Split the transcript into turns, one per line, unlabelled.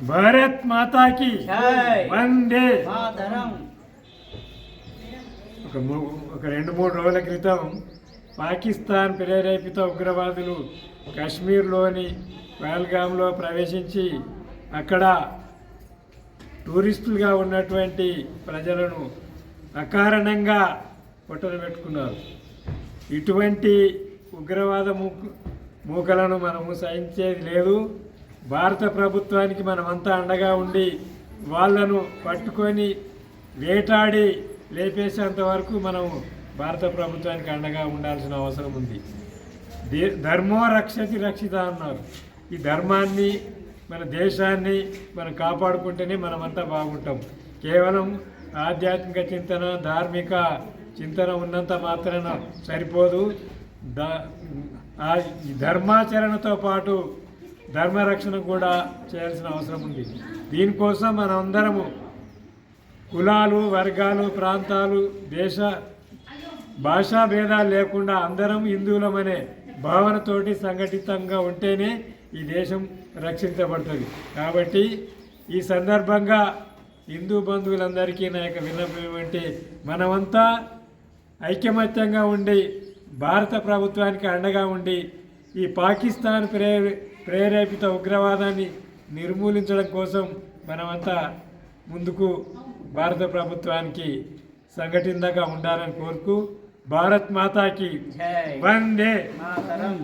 భారత్ మాతాకి. వందే. ఒక ఒక రెండు మూడు రోజుల క్రితం పాకిస్తాన్ ప్రేరేపిత ఉగ్రవాదులు కాశ్మీర్లోని పహల్గామ్లో ప్రవేశించి అక్కడ టూరిస్టులుగా ఉన్నటువంటి ప్రజలను అకారణంగా పొట్టలు పెట్టుకున్నారు. ఇటువంటి ఉగ్రవాద మూక మూకలను మనము సహించేది లేదు. భారత ప్రభుత్వానికి మనమంతా అండగా ఉండి వాళ్ళను పట్టుకొని వేటాడి లేపేసేంత వరకు మనం భారత ప్రభుత్వానికి అండగా ఉండాల్సిన అవసరం ఉంది. దే ధర్మో రక్షతి రక్షిత అన్నారు. ఈ ధర్మాన్ని మన దేశాన్ని మనం కాపాడుకుంటేనే మనమంతా బాగుంటాం. కేవలం ఆధ్యాత్మిక చింతన ధార్మిక చింతన ఉన్నంత మాత్రాన సరిపోదు. ఈ ధర్మాచరణతో పాటు ధర్మరక్షణ కూడా చేయాల్సిన అవసరం ఉంది. దీనికోసం మనందరము కులాలు వర్గాలు ప్రాంతాలు దేశ భాషా భేదాలు లేకుండా అందరం హిందువులమనే భావనతోటి సంఘటితంగా ఉంటేనే ఈ దేశం రక్షించబడుతుంది. కాబట్టి ఈ సందర్భంగా హిందూ బంధువులందరికీ నా యొక్క విన్నపం ఏమంటే మనమంతా ఐకమత్యంగా ఉండి భారత ప్రభుత్వానికి అండగా ఉండి ఈ పాకిస్తాన్ ప్రే ప్రేరేపిత ఉగ్రవాదాన్ని నిర్మూలించడం కోసం మనమంతా ముందుకు భారత ప్రభుత్వానికి సంఘటితంగా ఉండాలని కోరుకు భారత్ మాతాకి వందే.
మాతరం.